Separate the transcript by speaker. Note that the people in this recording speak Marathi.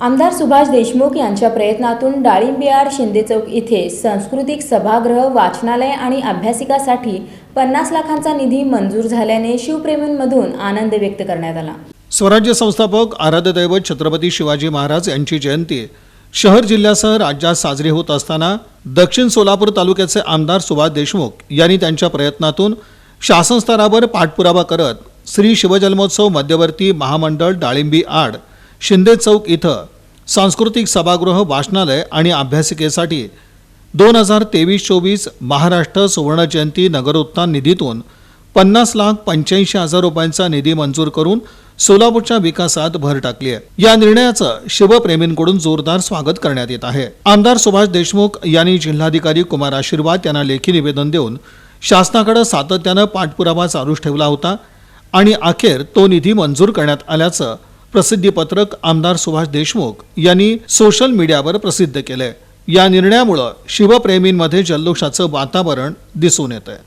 Speaker 1: आमदार सुभाष देशमुख यांच्या प्रयत्नातून डाळिंबियाड शिंदे चौक इथे सांस्कृतिक सभागृह वाचनालय आणि अभ्यासिकासाठी पन्नास लाखांचा निधी मंजूर झाल्याने शिवप्रेमींमधून आनंद व्यक्त करण्यात आला.
Speaker 2: स्वराज्य संस्थापक आराध्य दैवत छत्रपती शिवाजी महाराज यांची जयंती. शहर जिल्ह्यासह राज्यात साजरी होत असताना दक्षिण सोलापूर तालुक्याचे आमदार सुभाष देशमुख यांनी त्यांच्या प्रयत्नातून शासन स्तरावर पाठपुरावा करत श्री शिवजन्मोत्सव मध्यवर्ती महामंडळ डाळिंबी आड शिंदे चौक इथं सांस्कृतिक सभागृह वाचनालय आणि अभ्यासिकेसाठी दोन हजार तेवीस चोवीस महाराष्ट्र सुवर्णजयंती नगरोत्थान निधीतून पन्नास लाख पंच्याऐंशी हजार रुपयांचा निधी मंजूर करून सोलापूरच्या विकासात भर टाकली आहे. या निर्णयाचं शिवप्रेमींकडून जोरदार स्वागत करण्यात येत आहे. आमदार सुभाष देशमुख यांनी जिल्हाधिकारी कुमार आशीर्वाद यांना लेखी निवेदन देऊन शासनाकडे सातत्यानं पाठपुरावा चालूच ठेवला होता आणि अखेर तो निधी मंजूर करण्यात आल्याचं प्रसिद्धीपत्रक आमदार सुभाष देशमुख यांनी सोशल मीडियावर प्रसिद्ध केलंय. या निर्णयामुळं शिवप्रेमींमध्ये जल्लोषाचं वातावरण दिसून येत आहे